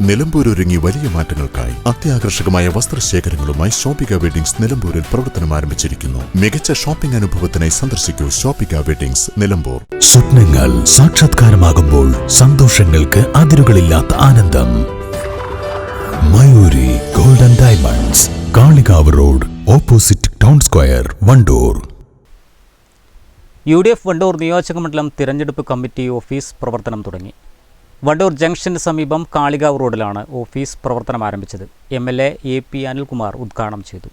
നിലമ്പൂർ ഒരുങ്ങി വലിയ മാറ്റങ്ങൾക്കായി അത്യാകർഷകമായ വസ്ത്രശേഖരങ്ങളുമായി ഷോപ്പിക വെഡിങ്സ് നിലമ്പൂരിൽ പ്രവർത്തനം ആരംഭിച്ചിരിക്കുന്നു. മികച്ച ഷോപ്പിംഗ് അനുഭവത്തിനായി സന്ദർശിക്കൂ ഷോപ്പിക വെഡിങ്സ് നിലമ്പൂർ. സ്വപ്നങ്ങൾ സാക്ഷാത്കാരമാകുമ്പോൾ സന്തോഷങ്ങൾക്ക് അതിരുകളില്ലാത്ത ആനന്ദം. Mayuri golden diamonds Kalikavu road opposite town square Wandoor. U D F Wandoor നിയോജകമണ്ഡലം തിരഞ്ഞെടുപ്പ് കമ്മിറ്റി ഓഫീസ് പ്രവർത്തനം തുടങ്ങി. വണ്ടൂർ ജംഗ്ഷന് സമീപം കാളികാവ് റോഡിലാണ് ഓഫീസ് പ്രവർത്തനം ആരംഭിച്ചത്. M L A A P Anilkumar ഉദ്ഘാടനം ചെയ്തു.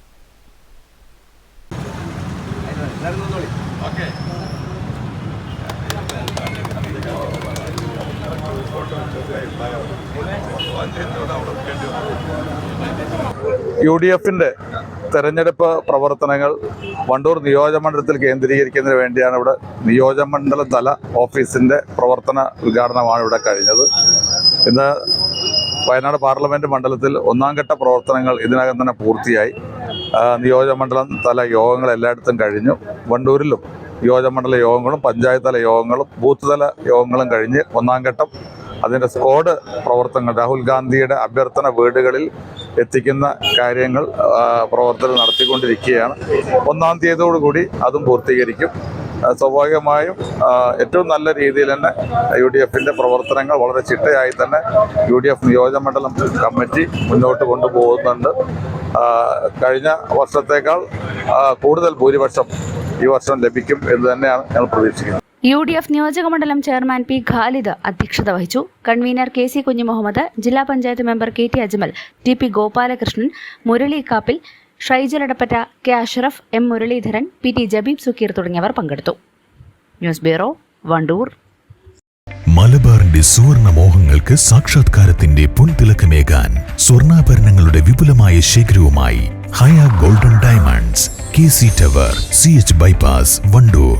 യു ഡി എഫിന്റെ തെരഞ്ഞെടുപ്പ് പ്രവർത്തനങ്ങൾ വണ്ടൂർ നിയോജകമണ്ഡലത്തിൽ കേന്ദ്രീകരിക്കുന്നതിന് വേണ്ടിയാണ് ഇവിടെ നിയോജകമണ്ഡല തല ഓഫീസിന്റെ പ്രവർത്തന ഉദ്ഘാടനമാണ് ഇവിടെ കഴിഞ്ഞത്. ഇന്ന് വയനാട് പാർലമെന്റ് മണ്ഡലത്തിൽ ഒന്നാം ഘട്ട പ്രവർത്തനങ്ങൾ ഇതിനകം തന്നെ പൂർത്തിയായി. നിയോജകമണ്ഡലം തല യോഗങ്ങൾ എല്ലായിടത്തും കഴിഞ്ഞു. വണ്ടൂരിലും നിയോജകമണ്ഡല യോഗങ്ങളും പഞ്ചായത്ത് തല യോഗങ്ങളും ബൂത്ത് തല യോഗങ്ങളും കഴിഞ്ഞ് ഒന്നാം ഘട്ടം അതിന്റെ സ്ക്വാഡ് പ്രവർത്തനങ്ങൾ രാഹുൽ ഗാന്ധിയുടെ അഭ്യർത്ഥന വീടുകളിൽ എത്തിക്കുന്ന കാര്യങ്ങൾ പ്രവർത്തനം നടത്തിക്കൊണ്ടിരിക്കുകയാണ്. ഒന്നാം തീയതിയോടുകൂടി അതും പൂർത്തീകരിക്കും. സ്വാഭാവികമായും ഏറ്റവും നല്ല രീതിയിൽ തന്നെ യു ഡി എഫിന്റെ പ്രവർത്തനങ്ങൾ വളരെ ചിട്ടയായി തന്നെ യു ഡി എഫ് നിയോജകമണ്ഡലം കമ്മിറ്റി മുന്നോട്ട് കൊണ്ടുപോകുന്നുണ്ട്. കഴിഞ്ഞ വർഷത്തേക്കാൾ കൂടുതൽ ഭൂരിപക്ഷം ഈ വർഷം ലഭിക്കും എന്ന് തന്നെയാണ് ഞങ്ങൾ പ്രതീക്ഷിക്കുന്നത്. യു ഡി എഫ് നിയോജകമണ്ഡലം ചെയർമാൻ പി ഖാലിദ് അധ്യക്ഷത വഹിച്ചു. കൺവീനർ കെ സി കുഞ്ഞുമുഹമ്മദ് ജില്ലാ panchayat member K T Ajmal T P Gopalakrishnan Murali Kappil Shaijal Edappatta K Ashraf M Muraleedharan P T Jabeeb Sukkeer തുടങ്ങിയവർ പങ്കെടുത്തു. News bureau Wandoor. മലബാറിന്റെ സുവർണ മോഹങ്ങൾക്ക് സാക്ഷാത്കാരത്തിന്റെ പൊൻതിളക്കമേകാൻ സ്വർണാഭരണങ്ങളുടെ വിപുലമായ ശേഖരവുമായി Haya golden diamonds K C tower C H bypass Wandoor.